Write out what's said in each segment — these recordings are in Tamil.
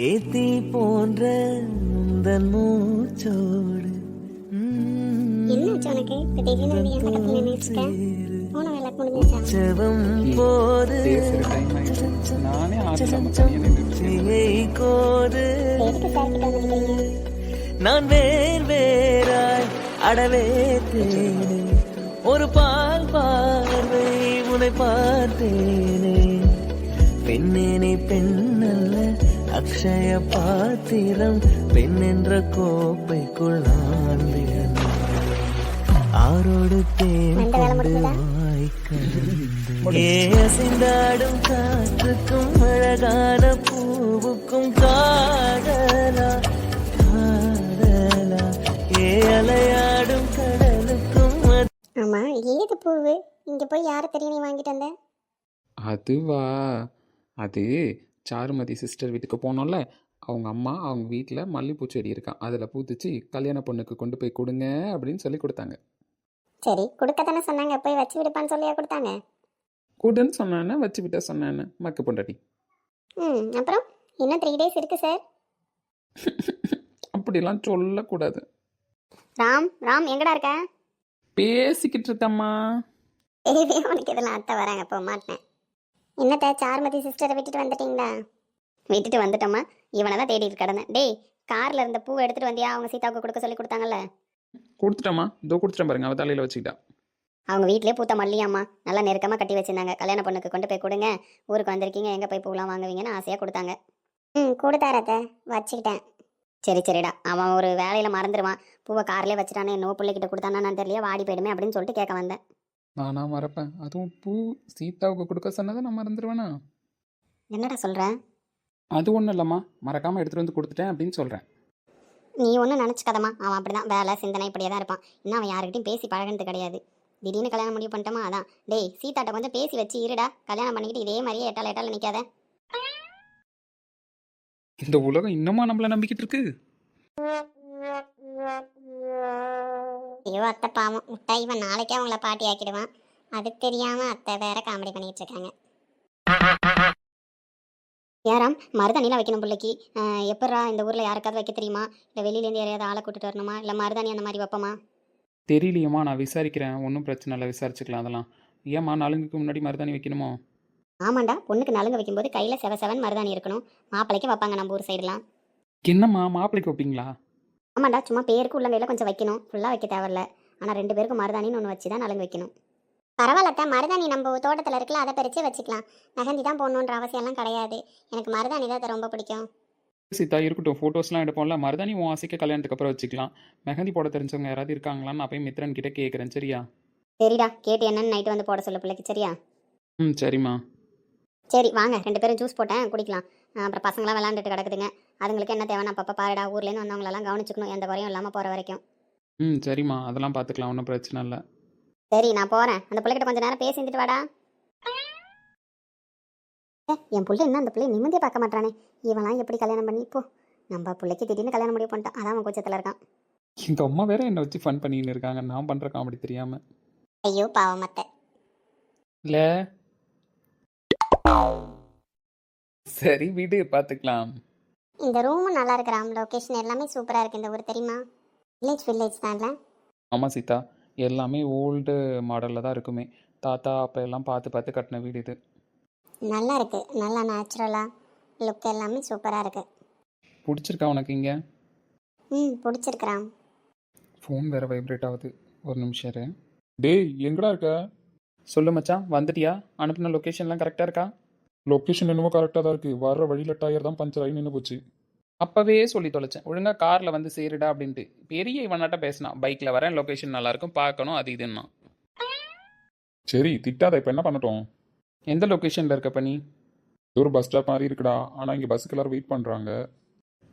ஏத்தி போன்ற உந்தன் மூச்சோடு. நானே வேர் வேறாய் அடவே தேனே. ஒரு பால் பார்வை உன்னை பார்த்தேனே. பெண்ணேனே பெண்ணல்ல. அக்ஷய பாத்திரம் பெண் என்ற கோப்பைக்குள் நான். ஆரோடு தேன் கொண்டு அசைந்தாடும் காற்றுக்கும் அழகான பூவுக்கும் காதலா காதலா ஏ அலையாடும் கடலுக்கும் ஆமா ஏது பூவு? இங்க போய் யாரை தெரியும் நீ வாங்கிட்டு வந்த? அதுவா? அது சாருமதி சிஸ்டர் வீட்டுக்கு போனோம்ல அவங்க அம்மா அவங்க வீட்டில் மல்லிப்பூ செடி இருக்கான் அதில் பூத்துச்சு கல்யாண பொண்ணுக்கு கொண்டு போய் கொடுங்க அப்படின்னு சொல்லி கொடுத்தாங்க. சரி கொடுக்கத்தானே சொன்னாங்க போய் வச்சு விடுப்பான்னு சொல்லியா கொடுத்தாங்க? கொடுன்னு சொன்னானே வச்சு விட்ட சொன்னானே மக்கு பொண்டாட்டி. ம் அப்புறம்? இன்னும் த்ரீ டேஸ் இருக்கு சார் அப்படிலாம் சொல்லக்கூடாது. ராம் ராம் எங்கடா இருக்க? பேசிக்கிட்டு இருக்கம்மா. உனக்கு இதெல்லாம் அத்தை வராங்க போக மாட்டேன் என்னத்த சாருமதி சிஸ்டரை விட்டுட்டு வந்துட்டீங்களா? விட்டுட்டு வந்துட்டோமா இவனை தான் தேடிட்டு கிடந்தேன். டேய் கார்ல இருந்த பூவை எடுத்துட்டு வந்தியா? அவங்க சீதாவுக்கு கொடுக்க சொல்லி கொடுத்தாங்கல்ல? கொடுத்துட்டம்மா. இதோ கொடுத்துட்டேன் பாருங்க. அவ தலையில் வச்சுக்கிட்டா. அவங்க வீட்லயே பூத்த மல்லியாம்மா. நல்லா நெருக்கமா கட்டி வச்சிருந்தாங்க. கல்யாண பொண்ணுக்கு கொண்டு போய் கொடுங்க. ஊருக்கு வந்திருக்கீங்க. எங்க போய் பூலாம் வாங்குவீங்கன்னு ஆசையா கொடுத்தாங்க. ம் கொடுத்தாரத்த வச்சுக்கிட்டேன். சரி சரிடா. அவன் ஒரு வேலையில மறந்துடுவான் பூவை கார்லயே வச்சுட்டானே. நோ பிள்ளைகிட்ட கொடுத்தானா நான் தெரியல வாடி போயிடுமே அப்படின்னு சொல்லிட்டு கேட்க வந்தேன். நானா மறப்பேன். அதுவும் பூ சீதாவுக்கு கொடுக்க சொன்னதை நான் மறந்துடுவேனா என்னடா சொல்ற? அது ஒன்றும் இல்லைம்மா. மறக்காமல் எடுத்துகிட்டு வந்து கொடுத்துட்டேன் அப்படின்னு சொல்கிறேன் நீ ஒன்றும் நினச்சிக்காதம்மா. அவன் அப்படிதான். வேலை சிந்தனை இப்படியே தான் இருப்பான். இன்னும் அவன் யாருக்கிட்டையும் பேசி பழகினது கிடையாது. திடீர்னு கல்யாணம் முடிவு பண்ணிட்டோமா? அதான். டேய் சீதாட்ட கொஞ்சம் பேசி வச்சு இருடா. கல்யாணம் பண்ணிக்கிட்டு இதே மாதிரியே எட்டால எட்டால நிற்காத இந்த உலகம் இன்னுமா நம்மளை நம்பிக்கிட்டு இருக்கு? ஐயோ அத்தை பாவம். விட்டா இவன் நாளைக்கே அவங்கள பாட்டி ஆக்கிடுவான். அது தெரியாம அத்தை வேற காமெடி பண்ணிட்டு இருக்காங்க. யாராம் மருதாணிலாம் வைக்கணும் பிள்ளைக்கு. ஆஹ் எப்பட்றா இந்த ஊர்ல யாருக்காவது வைக்க தெரியுமா? இல்லை வெளியிலேருந்து யாரையாவது ஆளை கூட்டிட்டு வரணுமா? இல்லை மருதாணி அந்த மாதிரி வைப்போமா? தெரியலையம்மா நான் விசாரிக்கிறேன். ஒன்றும் பிரச்சனை இல்லை விசாரிச்சுக்கலாம் அதெல்லாம். ஏம்மா நாலுங்குக்கு முன்னாடி மருதாணி வைக்கணுமோ? ஆமாண்டா பொண்ணுக்கு நலுங்க வைக்கும்போது கையில செவ செவன் மருதாணி இருக்கணும். மாப்பிளைக்கு வைப்பாங்க நம்ம ஊர் சைடுலாம் என்னம்மா மாப்பிள்ளைக்கு வைப்பீங்களா? ஆமாண்டா சும்மா பேருக்கு உள்ளங்கையில கொஞ்சம் வைக்கணும். ஃபுல்லாக வைக்க தேவையில்ல. ஆனால் ரெண்டு பேருக்கும் மருதாணின்னு ஒன்று வச்சு தான் நலுங்கு வைக்கணும். பரவாயில்லத்த மருதாணி நம்ம தோட்டத்தில் இருக்குல்ல அதை பறித்து வச்சுக்கலாம். மெஹந்தி தான் போடணுன்ற அவசியம்லாம் கிடையாது. எனக்கு மருதாணி தான் ரொம்ப பிடிக்கும். சீதா இருக்கட்டும். ஃபோட்டோஸ்லாம் எடுப்போம்ல. மருதாணி உன் ஆசைக்கு கல்யாணத்துக்கு அப்புறம் வச்சுக்கலாம். மெஹந்தி போட தெரிஞ்சவங்க யாராவது இருக்காங்களான்னு நான் போய் மித்ரன் கிட்ட கேட்குறேன் சரியா? சரிடா. கேட்டு என்னன்னு நைட்டு வந்து போட சொல்லு பிள்ளைக்கு. சரியா? ம் சரிம்மா. சரி வாங்க. ரெண்டு பேரும் ஜூஸ் போட்டேன். குடிக்கலாம். அப்புறம் பசங்களாம் விளாண்டுட்டு கிடக்குதுங்க. அதுங்களுக்கு என்ன தேவைன்னு அப்பப்போ பாருடா ஊர்லேருந்து வந்தவங்களெல்லாம் கவனிச்சுக்கணும் எந்த குறையும் இல்லாமல் போகிற வரைக்கும். ம் சரிம்மா. அதெல்லாம் பார்த்துக்கலாம் ஒன்றும் பிரச்சனை இல்லை. சரி நான் போகிறேன் அந்த பிள்ளைகிட்ட கொஞ்ச நேரம் பேசி இருந்துட்டு வாடா. ஏ, என் புள்ள என்ன அந்த பிள்ளை நிம்மதியாக பார்க்க மாட்டானே இவன்லாம் எப்படி கல்யாணம் பண்ணி இப்போ நம்ம பிள்ளைக்கு திடீர்னு கல்யாணம் முடிவு பண்ணிட்டான். அதான் அவன் கூச்சத்தில் இருக்கான். எங்கள் அம்மா வேற என்னை வச்சு ஃபன் பண்ணின்னு இருக்காங்க. நான் பண்ணுற காமெடி தெரியாமல் ஐயோ பாவம் அத்தை. இல்லை சரி வீடு பார்த்துக்கலாம் இந்த ரூமும் நல்லா இருக்கிறான் லொக்கேஷன் எல்லாமே சூப்பராக இருக்கு இந்த ஊர் தெரியுமா? வில்லேஜ் வில்லேஜ் தான்ல ஆமாம் சீதா. எல்லாமே ஓல்டு மாடலில் தான் இருக்குமே. தாத்தா அப்போ எல்லாம் பார்த்து பார்த்து கட்டின வீடு இது. நல்லா இருக்கு. நல்லா நேச்சுரலாக லுக் எல்லாமே சூப்பராக இருக்கு. பிடிச்சிருக்கா உனக்கு இங்கே? ம் பிடிச்சிருக்கிறான். ஃபோன் வேறு வைப்ரேட் ஆகுது. ஒரு நிமிஷம் இரு. டேய் எங்கடா இருக்க? சொல்லு மச்சான் வந்துட்டியா? அனுப்பின லொக்கேஷன்லாம் கரெக்டாக இருக்கா? லொக்கேஷன் என்னமோ கரெக்டாக தான் இருக்குது வர்ற வழியில் டயர் தான் பஞ்சர் ஆகி நின்று போச்சு. அப்போவே சொல்லி தொலைச்சேன். ஒழுங்கா காரில் வந்து சேருடா அப்படின்ட்டு. பெரிய இவனாட்ட பேசினான். பைக்கில் வரேன். லொக்கேஷன் நல்லாயிருக்கும் பார்க்கணும். அது இதுன்னா. சரி திட்டாத. இப்போ என்ன பண்ணட்டும்? எந்த லொக்கேஷனில் இருக்க பண்ணி ஒரு பஸ் ஸ்டாப் மாதிரி இருக்குடா. ஆனால் இங்கே பஸ்ஸுக்கு எல்லாரும் வெயிட் பண்ணுறாங்க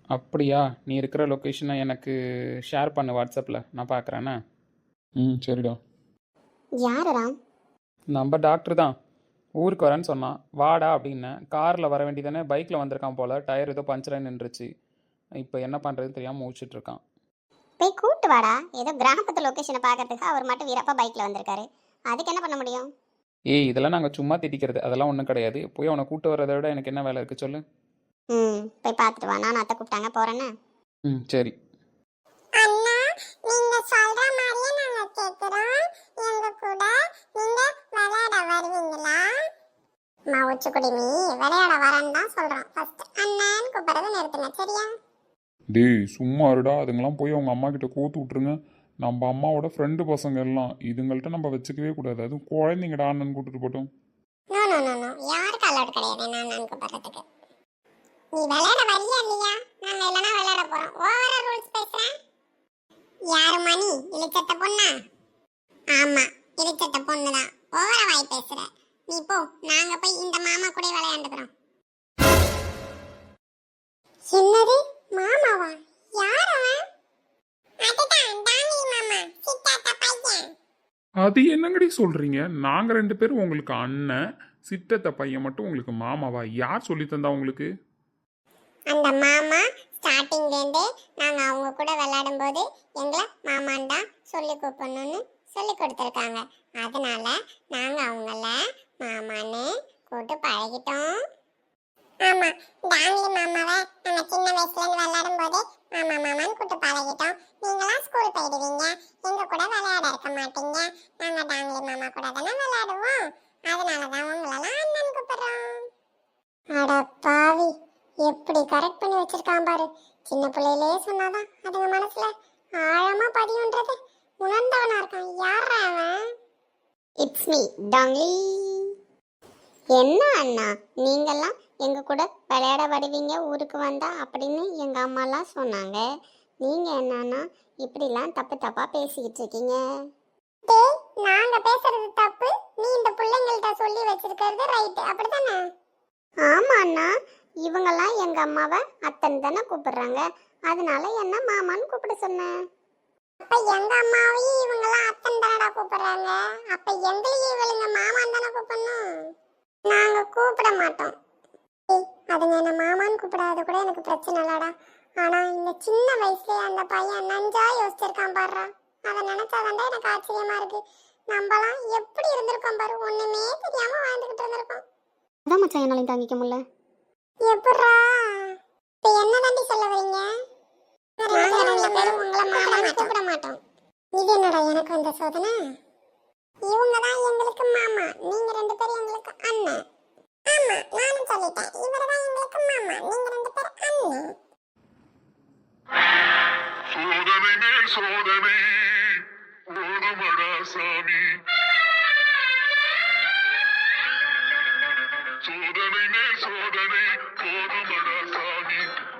அப்படியா? நீ இருக்கிற லொக்கேஷனை எனக்கு ஷேர் பண்ணு வாட்ஸ்அப்பில் நான் பார்க்குறேண்ணே ம் சரிடா. யார் நம்ம டாக்டர் தான். ஊருக்கு வரேன்னு சொன்னான். வாடா அப்படின்னேன் காரில் வர வேண்டியதானே? பைக்கில் வந்திருக்கான் போல். டயர் ஏதோ பஞ்சராக நின்றுச்சு. இப்போ என்ன பண்ணுறதுன்னு தெரியாமல் முடிச்சிட்டு இருக்கான். போய் கூட்டு வாடா. ஏதோ கிராமத்து லொக்கேஷனை பார்க்கறதுக்கு அவர் மட்டும் வீரப்பா பைக்கில் வந்திருக்காரு. அதுக்கு என்ன பண்ண முடியும்? ஏய் இதெல்லாம் நாங்கள் சும்மா திட்டிக்கிறது. அதெல்லாம் ஒன்றும் கிடையாது. போய் அவனை கூட்டு வரதை விட எனக்கு என்ன வேலை இருக்குது சொல்லு. ம் போய் பார்த்துட்டு வா. நான் அத்தை கூப்பிட்டாங்க. போகிறேன்னு ம் சரி. அண்ணா நீங்க சொல்ற மாதிரியே நாங்க கேக்குறோம் எங்க கூட நீங்க விளையாட வருவீங்களா மவுச்சு குடிமி விளையாட வரேன்னு தான் சொல்றோம் ஃபர்ஸ்ட் அண்ணன் கூப்பிடுறத நிறுத்துங்க சரியா? டேய் சும்மா இருடா. அதுங்கெல்லாம் போய் அவங்க அம்மா கிட்ட கோத்து விட்ருங்க நம்ம அம்மாவோட ஃப்ரெண்டு பசங்க எல்லாம். இதுங்கள்ட்ட நம்ம வச்சுக்கவே கூடாது. அதுவும் குழந்தைங்கடா அண்ணன் கூட்டிட்டு போட்டோம். நோ நோ நோ நோ யாருக்கு அலௌட் கிடையாது என்ன அண்ணன் கூப்பிடுறதுக்கு. நீ விளையாட வரியா இல்லையா? நாங்க இல்லைன்னா விளையாட போறோம். ஓவரா ரூல்ஸ் பேசுறேன். யாரு மணி? இழுச்சத்த பொண்ணா? ஆமா இழுச்சத்த பொண்ணு தான் ஓவரா வாய் பேசுற. நீ போ நாங்க போய் இந்த மாமா கூட விளையாண்டுக்கிறோம் என்னது? மாமாவா? யார் அவன்? அதுதான் டானி மாமா சித்தாத்த பையன். அது என்னங்கடி சொல்றீங்க? நாங்க ரெண்டு பேரும் உங்களுக்கு அண்ணன் சித்தத்த பையன் மட்டும் உங்களுக்கு மாமாவா? யார் சொல்லி தந்தா உங்களுக்கு? அந்த மாமா ஸ்டார்டிங்ல இருந்தே நாங்க அவங்க கூட விளையாடும் போது எங்களை மாமான் தான் சொல்லி கூப்பிடணும்னு சொல்லி கொடுத்துருக்காங்க. அதனால நாங்க அவங்கள மாமான்னு கூட்டு பழகிட்டோம். ஆமா டாங்லி மாமாவை நாங்க சின்ன வயசுல இருந்து விளையாடும் போது மாமா மாமான்னு கூட்டு பழகிட்டோம். நீங்களாம் ஸ்கூல் போயிடுவீங்க. எங்க கூட விளையாட இருக்க மாட்டீங்க. நாங்க டாங்லி மாமா கூட தானே விளையாடுவோம். அதனாலதான் உங்களெல்லாம் அண்ணன் கூப்பிடுறோம். அட பாவி எப்படி கரெக்ட் பண்ணி வச்சிருக்கான் பாரு. சின்ன பிள்ளையிலே சொன்னாதான் அதுங்க மனசுல ஆழமா பதியுன்றது உணர்ந்தவனா இருக்கான். யார் அவன்? இட்ஸ் மீ டாங்லி என்ன அண்ணா நீங்கெல்லாம் எங்க கூட விளையாட வருவீங்க ஊருக்கு வந்தா அப்படின்னு எங்க அம்மாலாம் சொன்னாங்க. நீங்க என்னன்னா இப்படிலாம் தப்பு தப்பா பேசிக்கிட்டு இருக்கீங்க. டேய் நாங்க பேசுறது தப்பு. நீ இந்த பிள்ளைங்கள்ட்ட சொல்லி வச்சிருக்கிறது ரைட் அப்படிதானே ஆமா அண்ணா. இவங்கெல்லாம் எங்க அம்மாவை அத்தன் தானே கூப்பிடுறாங்க. அதனால என்ன மாமான்னு கூப்பிட சொன்னேன். அப்ப எங்க அம்மாவையும் இவங்கெல்லாம் அத்தன் தானடா கூப்பிடுறாங்க? அப்ப எங்களையும் இவளுங்க மாமான் தானே கூப்பிடணும்? நாங்க கூப்பிட மாட்டோம். ஏய், அதுங்க என்ன மாமான்னு கூப்பிடாத கூட எனக்கு பிரச்சனை இல்லடா. ஆனா இந்த சின்ன வயசுலயே அந்த பையன் நஞ்சா யோசிச்சிருக்கான் பாடுறா அதை நினைச்சாதாண்டா எனக்கு ஆச்சரியமா இருக்கு. நம்மலாம் எப்படி இருந்திருக்கோம் பாரு ஒண்ணுமே தெரியாம வாழ்ந்துகிட்டு இருந்திருக்கோம். அதான் மச்சான் என்னாலையும் தாங்கிக்க முடியல. எப்பட்றா? இப்ப என்ன தாண்டி சொல்ல வரீங்க கூப்பிட மாட்டோம். இது என்னடா எனக்கு வந்த சோதனை? இவங்க தான் எங்களுக்கு மாமா. நீங்க ரெண்டு பேரும் எங்களுக்கு அண்ணன். ஆமா நானும் சொல்லிட்டேன். இவர தான் எங்களுக்கு மாமா. நீங்க ரெண்டு பேரும் அண்ணன். சோதனை ஓதுமடா சாமி. சோதனை மேல் சோதனை போதுமடா சாமி.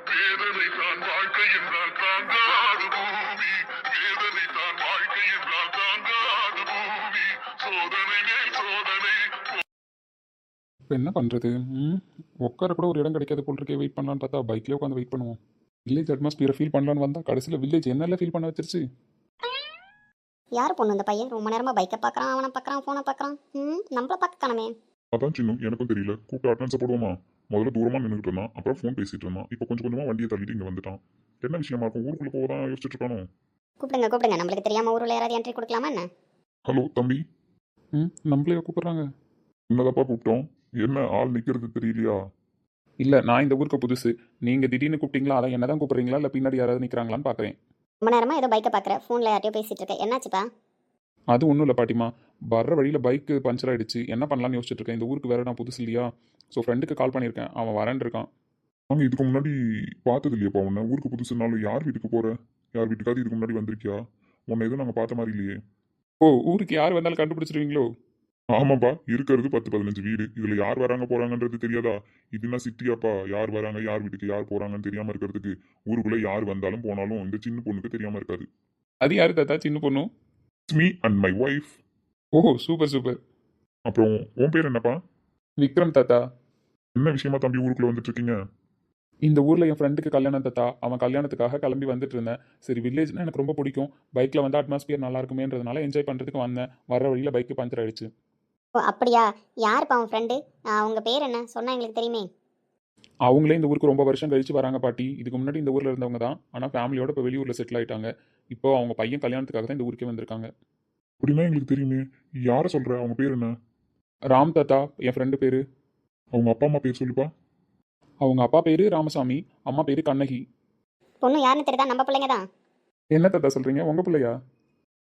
வேதனை தான் வாழ்க்கை என்றால் தாங்காது பூமி. வேதனை தான் வாழ்க்கை என்றால் தாங்காது பூமி. சோதனை மேல் சோதனை இப்போ என்ன பண்ணுறது ம்? உட்கார கூட ஒரு இடம் கிடைக்காது போல் இருக்கே. வெயிட் பண்ணலான்னு பார்த்தா பைக்லேயே உட்காந்து வெயிட் பண்ணுவோம். வில்லேஜ் அட்மாஸ்பியரை ஃபீல் பண்ணலான்னு வந்தால் கடைசியில் வில்லேஜ் என்னெல்லாம் ஃபீல் பண்ண வச்சிருச்சு? யார் பொண்ணு இந்த பையன்? ரொம்ப நேரமா பைக்கை பார்க்கறான் அவனை பார்க்கறான் ஃபோனை பார்க்கறான் ம் நம்மள பார்க்க காணமே. அதான் சின்னும் எனக்கும் தெரியல. கூப்பிட்டு அட்டன்ஸை போடுவோமா? முதல்ல தூரமாக நின்றுட்டு இருந்தான் அப்புறம் ஃபோன் பேசிட்டு இருந்தான். இப்போ கொஞ்சம் கொஞ்சமாக வண்டியை தள்ளிட்டு இங்கே வந்துட்டான். என்ன விஷயமா இருக்கும்? ஊருக்குள்ள போக தான் யோசிச்சுட்டு இருக்கானோ? கூப்பிடுங்க கூப்பிடுங்க. நம்மளுக்கு தெரியாம ஊரில் யாராவது என்ட்ரி கொடுக்கலாமா என்ன? ஹலோ தம்பி? ம் நம்மளே கூப்பிட்றாங்க? என்னதாப்பா கூப்பிட்டோம்? என்ன ஆள் நிற்கிறது தெரியலையா? இல்லை நான் இந்த ஊருக்கு புதுசு. நீங்கள் திடீர்னு கூப்பிட்டீங்களா? அதை என்ன தான் கூப்பிட்றீங்களா? இல்லை பின்னாடி யாராவது நிற்கிறாங்களான்னு பார்க்குறேன் ரொம்ப நேரமா ஏதோ பைக்கை பார்க்குற ஃபோனில் யார்ட்டையோ பேசிட்டு இருக்க. என்னாச்சுப்பா? அது ஒன்றும் இல்லை பாட்டிமா. வர்ற வழியில் பைக்கு பஞ்சர் ஆயிடுச்சு. என்ன பண்ணலாம்னு யோசிச்சுட்டு இருக்கேன். இந்த ஊருக்கு வேற நான் புதுசு இல்லையா? ஸோ ஃப்ரெண்டுக்கு கால் பண்ணியிருக்கேன். அவன் வரேன் இருக்கான். நாங்கள் இதுக்கு முன்னாடி பார்த்தது இல்லையாப்பா உன்னை. ஊருக்கு புதுசுனாலும் யார் வீட்டுக்கு போகிற யார் வீட்டுக்காவது இதுக்கு முன்னாடி வந்திருக்கியா? உன்னை எதுவும் நாங்கள் பார்த்த மாதிரி இல்லையே. ஓ ஊருக்கு யார் வந்தாலும் கண்டுபிடிச்சிருவீங்களோ? ஆமாப்பா இருக்கிறது பத்து பதினஞ்சு வீடு. இதில் யார் வராங்க போகிறாங்கன்றது தெரியாதா? இதுனா சிட்டியாப்பா யார் வராங்க யார் வீட்டுக்கு யார் போகிறாங்கன்னு தெரியாமல் இருக்கிறதுக்கு ஊருக்குள்ளே யார் வந்தாலும் போனாலும் இந்த சின்ன பொண்ணுக்கு தெரியாமல் இருக்காது. அது யார் தாத்தா? சின்ன பொண்ணு? Me and my wife oh super super. அப்புறம் உன் பேர் என்னப்பா? விக்ரம் தாத்தா. என்ன விஷயமா தம்பி ஊருக்குள்ள வந்துட்டு இருக்கீங்க இந்த ஊரில் என் ஃப்ரெண்டுக்கு கல்யாணம் தாத்தா. அவன் கல்யாணத்துக்காக கிளம்பி வந்துட்டு இருந்தேன் சரி வில்லேஜ்னா எனக்கு ரொம்ப பிடிக்கும். பைக்கில் வந்து அட்மாஸ்பியர் நல்லா இருக்குமேன்றதுனால என்ஜாய் பண்ணுறதுக்கு வந்தேன். வர வழியில் பைக்கு பஞ்சர் ஆயிடுச்சு. ஓ அப்படியா? யாருப்பா அவன் ஃப்ரெண்டு அவங்க பேர் என்ன? சொன்னா எங்களுக்கு தெரியுமே. அவங்களே இந்த ஊருக்கு ரொம்ப வருஷம் கழிச்சு வராங்க பாட்டி. இதுக்கு முன்னாடி இந்த ஊரில் இருந்தவங்க தான். ஆனால் ஃபேமிலியோட இப்போ வெளியூரில் செட்டில் ஆயிட்டாங்க. இப்போ அவங்க பையன் கல்யாணத்துக்காக தான் இந்த ஊருக்கே வந்திருக்காங்க. அப்படின்னா எங்களுக்கு தெரியுமே. யாரை சொல்ற? அவங்க பேர் என்ன? ராம் தாத்தா என் ஃப்ரெண்டு பேர். அவங்க அப்பா அம்மா பேர் சொல்லுப்பா. அவங்க அப்பா பேரு ராமசாமி அம்மா பேரு கண்ணகி. பொண்ணு யாருன்னு தெரியுதா? நம்ம பிள்ளைங்க தான். என்ன தாத்தா சொல்றீங்க? உங்க பிள்ளையா?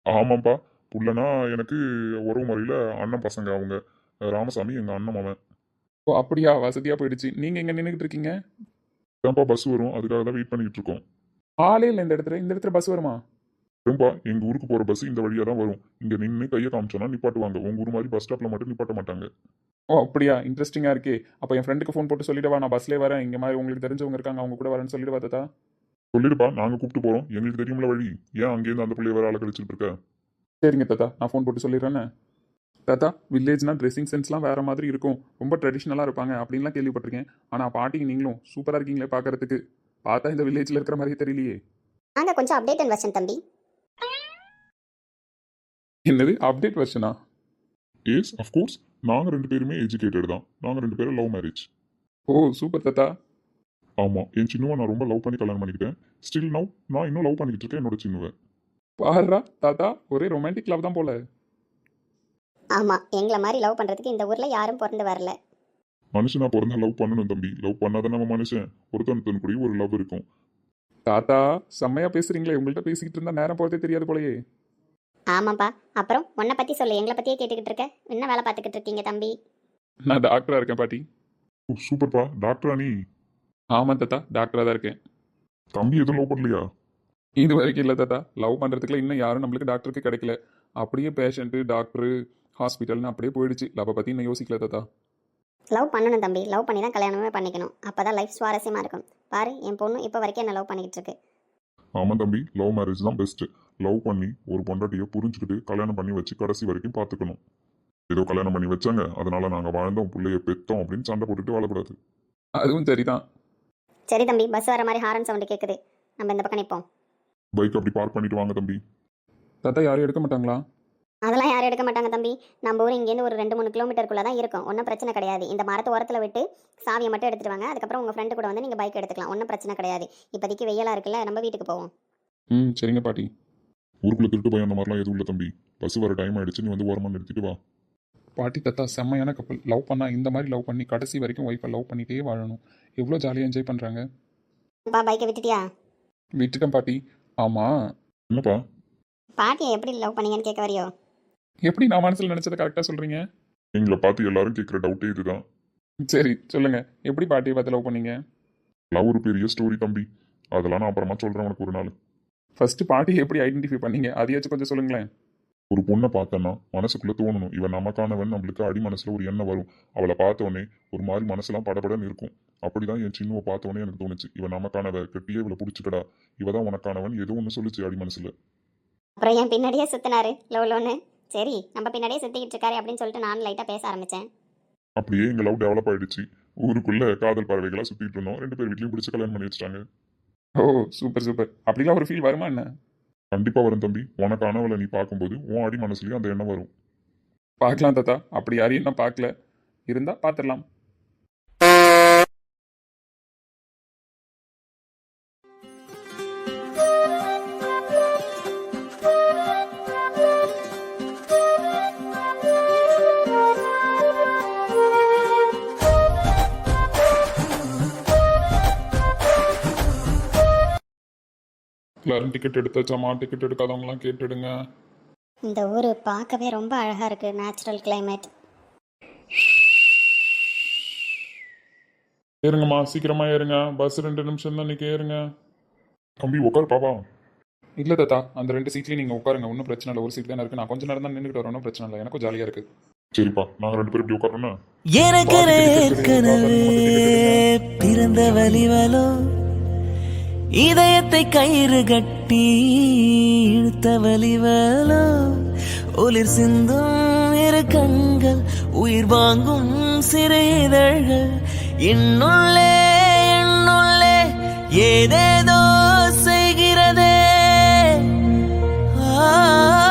ஆமாப்பா புள்ளனா எனக்கு உறவு முறையில் அண்ணன் பசங்க அவங்க. ராமசாமி எங்கள் அண்ணன் மவன். ஓ அப்படியா? வசதியா போயிடுச்சு. நீங்க எங்க நின்றுட்டு இருக்கீங்க? தான்ப்பா பஸ் வரும். அதுக்காக தான் வெயிட் பண்ணிட்டு இருக்கோம். ஆளே இல்லை இந்த இடத்துல. இந்த இடத்துல பஸ் வருமா? ஏன்பா எங்கள் ஊருக்கு போகிற பஸ் இந்த வழியாக தான் வரும். இங்கே நின்று கையை காமிச்சோன்னா நிப்பாட்டுவாங்க. உங்கள் ஊர் மாதிரி பஸ் ஸ்டாப்பில் மட்டும் நிப்பாட்ட மாட்டாங்க. ஓ அப்படியா? இன்ட்ரெஸ்டிங்கா இருக்கே. அப்போ என் ஃப்ரெண்டுக்கு ஃபோன் போட்டு சொல்லிடவா? நான் பஸ்லேயே வரேன். இங்க மாதிரி உங்களுக்கு தெரிஞ்சவங்க இருக்காங்க. அவங்க கூட வரேன்னு சொல்லிடுவா தாத்தா? சொல்லிடுப்பா. நாங்கள் கூப்பிட்டு போகிறோம் எங்களுக்கு தெரியும்ல வழி. ஏன் அங்கேருந்து அந்த பிள்ளைய வேற ஆளை கழிச்சிட்டு இருக்க? சரிங்க தாத்தா நான் ஃபோன் போட்டு சொல்லிடுறேன்னு. தாத்தா வில்லேஜ்னா ட்ரெஸ்ஸிங் சென்ஸ்லாம் வேற மாதிரி இருக்கும். ரொம்ப ட்ரெடிஷ்னலாக இருப்பாங்க அப்படின்லாம் கேள்விப்பட்டிருக்கேன். ஆனால் பாட்டிங்க நீங்களும் சூப்பராக இருக்கீங்களே பார்க்கறதுக்கு பார்த்தா இந்த வில்லேஜில் இருக்கிற மாதிரியே தெரியலையே. நாங்க கொஞ்சம் அப்டேட் வெர்ஷன் தம்பி. என்னது அப்டேட் வெர்ஷனா எஸ் அஃப்கோர்ஸ் நாங்கள் ரெண்டு பேருமே எஜுகேட்டட் தான். நாங்கள் ரெண்டு பேரும் லவ் மேரேஜ் ஓ சூப்பர் தாத்தா. ஆமாம் என் சின்னுவை நான் ரொம்ப லவ் பண்ணி கல்யாணம் பண்ணிக்கிட்டேன். ஸ்டில் நவ் நான் இன்னும் லவ் பண்ணிக்கிட்டு இருக்கேன் என்னோட சின்னுவை. பாருடா தாத்தா ஒரே ரொமான்டிக் லவ் தான் போல. ஆமா எங்களை மாதிரி லவ் பண்றதுக்கு இந்த ஊர்ல யாரும் பிறந்து வரல. மனுஷனா பிறந்தா லவ் பண்ணணும் தம்பி. லவ் பண்ணாதான் நம்ம மனுஷன். ஒருத்தன் கூட ஒரு லவ் இருக்கும். தாத்தா செம்மையா பேசுறீங்களே. உங்கள்கிட்ட பேசிக்கிட்டு இருந்தா நேரம் போகிறதே தெரியாது போலயே. ஆமாப்பா. அப்புறம் உன்னை பத்தி சொல்லு. எங்களை பத்தியே கேட்டுக்கிட்டு இருக்க. என்ன வேலை பார்த்துக்கிட்டு இருக்கீங்க தம்பி? நான் டாக்டரா இருக்கேன் பாட்டி. ஓ சூப்பர்ப்பா டாக்டரா நீ? ஆமாம் தாத்தா. டாக்டரா தான் இருக்கேன். தம்பி எதுவும் லவ் பண்ணலையா? இது வரைக்கும் இல்லை தாத்தா. லவ் பண்ணுறதுக்குள்ள இன்னும் யாரும் நம்மளுக்கு டாக்டருக்கு கிடைக்கல. அப்படியே பேஷண்ட்டு டாக்டரு ஹாஸ்பிட்டல்னு அப்படியே போயிடுச்சு. லவ்வை பற்றி இன்னும் யோசிக்கல தாத்தா. லவ் பண்ணணும் தம்பி. லவ் பண்ணி தான் கல்யாணமே பண்ணிக்கணும். அப்பதான் லைஃப் சுவாரஸ்யமா இருக்கும். பாரு என் பொண்ணு இப்போ வரைக்கும் என்ன லவ் பண்ணிக்கிட்டு இருக்கு. ஆமாம் தம்பி. லவ் மேரேஜ் தான் பெஸ்ட் லவ் பண்ணி ஒரு பொண்டாட்டியை புரிஞ்சுக்கிட்டு கல்யாணம் பண்ணி வச்சு கடைசி வரைக்கும் பார்த்துக்கணும். ஏதோ கல்யாணம் பண்ணி வச்சாங்க. அதனால நாங்கள் வாழ்ந்தோம் பிள்ளைய பெத்தோம் அப்படின்னு சண்டை போட்டுட்டு வாழக்கூடாது. அதுவும் சரிதான். சரி தம்பி பஸ் வர மாதிரி ஹாரன் சவுண்டு கேட்குது நம்ம இந்த பக்கம் நிற்போம் பைக் அப்படி பார்க் பண்ணிட்டு வாங்க தம்பி. தாத்தா யாரும் எடுக்க மாட்டாங்களா? அதெல்லாம் யாரும் எடுக்க மாட்டாங்க தம்பி. நம்ம ஊர் இங்கேருந்து ஒரு ரெண்டு மூணு கிலோமீட்டருக்குள்ள தான் இருக்கும். ஒன்றும் பிரச்சனை கிடையாது. இந்த மரத்தை ஓரத்தில் விட்டு சாவியை மட்டும் எடுத்துட்டு வாங்க. அதுக்கப்புறம் உங்கள் ஃப்ரெண்டு கூட வந்து நீங்கள் பைக் எடுத்துக்கலாம். ஒன்றும் பிரச்சனை கிடையாது. இப்போதைக்கு வெயிலாக இருக்குல்ல நம்ம வீட்டுக்கு போவோம். ம் சரிங்க பாட்டி. ஊருக்குள்ள திருட்டு பயம் அந்த மாதிரிலாம் எதுவும் இல்லை தம்பி. பஸ் வர டைம் ஆயிடுச்சு. நீ வந்து ஓரமாக நிறுத்திட்டு வா. பாட்டி தாத்தா செம்மையான கப்பல் லவ் பண்ணால் இந்த மாதிரி லவ் பண்ணி கடைசி வரைக்கும் ஒய்ஃபை லவ் பண்ணிட்டே வாழணும். எவ்வளோ ஜாலியாக என்ஜாய் பண்ணுறாங்க பா பைக்கை விட்டுட்டியா? விட்டுட்டேன் பாட்டி. ஆமாம் என்னப்பா? பாட்டியை எப்படி லவ் பண்ணீங்கன்னு கேட்க வரியோ? எப்படி நான் மனசில் நினச்சதை கரெக்டாக சொல்கிறீங்க எங்களை பார்த்து எல்லாரும் கேட்குற டவுட்டே இதுதான். சரி சொல்லுங்கள் எப்படி பாட்டியை பார்த்து லவ் பண்ணீங்க? லவ் ஒரு பெரிய ஸ்டோரி தம்பி. அதெல்லாம் நான் அப்புறமா சொல்கிறேன் உனக்கு ஒரு நாள். ஃபர்ஸ்ட் பாட்டியை எப்படி ஐடென்டிஃபை பண்ணீங்க? அதையாச்சும் கொஞ்சம் சொல்லுங்களேன். ஒரு பொண்ணை பார்த்தேன்னா மனசுக்குள்ள தோணணும். இவன் நமக்கானவன் நம்மளுக்கு அடி மனசுல ஒரு எண்ணம் வரும். அவளை பார்த்த உடனே ஒரு மாதிரி மனசெல்லாம் படபடன்னு இருக்கும். அப்படிதான் என் சின்னுவை பார்த்த உடனே எனக்கு தோணுச்சு. இவன் நமக்கானவ கெட்டியே இவளை பிடிச்சிக்கடா. இவ தான் உனக்கானவன். ஏதோ ஒன்று சொல்லுச்சு அடி மனசுல. அப்புறம் என் பின்னாடியே சுத்தினாரு லவ் லோன்னு சரி நம்ம பின்னாடியே சுத்திக்கிட்டு இருக்காரு அப்படின்னு சொல்லிட்டு நானும் லைட்டாக பேச ஆரம்பித்தேன் அப்படியே எங்க லவ் டெவலப் ஆயிடுச்சு. ஊருக்குள்ள காதல் பறவைகளா சுத்திட்டு இருந்தோம். ரெண்டு பேர் வீட்லயும் பிடிச்சு கல்யாணம் பண்ணி வச்சிட்டாங்க. ஓ சூப்பர் சூப்பர் அப்படிலாம் ஒரு ஃபீல் வருமா என்ன? கண்டிப்பா வரும் தம்பி. உனக்கானவளை நீ பார்க்கும்போது உன் அடி மனசுலயும் அந்த எண்ணம் வரும். பார்க்கலாம் தாத்தா. அப்படி யாரையும் நான் பார்க்கல. இருந்தா பார்த்துடலாம். எல்லாரும் டிக்கெட் எடுத்தாச்சாமா டிக்கெட் எடுக்காதவங்களாம் கேட்டுடுங்க. இந்த ஊர் பார்க்கவே ரொம்ப அழகாக இருக்குது நேச்சுரல் கிளைமேட் ஏறுங்கம்மா சீக்கிரமா ஏறுங்க. பஸ் ரெண்டு நிமிஷம் தான் நிற்க ஏறுங்க. தம்பி உட்கார் பாப்பா. இல்லை தாத்தா அந்த ரெண்டு சீட்லேயும் நீங்கள் உட்காருங்க. ஒன்றும் பிரச்சனை இல்லை. ஒரு சீட் தானே இருக்குது நான் கொஞ்ச நேரம் தான் நின்றுட்டு வரணும் பிரச்சனை இல்லை. எனக்கும் ஜாலியாக இருக்குது சரிப்பா நாங்க ரெண்டு பேரும் இப்படி உட்காரோம்னா எனக்கு ஏற்கனவே பிறந்த வலிவலோ இதயத்தை கயிறு கட்டி இழுத்த வலிவலோ? ஒளிர் சிந்தும் இரு கண்கள் உயிர் வாங்கும் சிறு இதழ்கள். என்னுள்ளே என்னுள்ளே ஏதேதோ செய்கிறதே. ஆ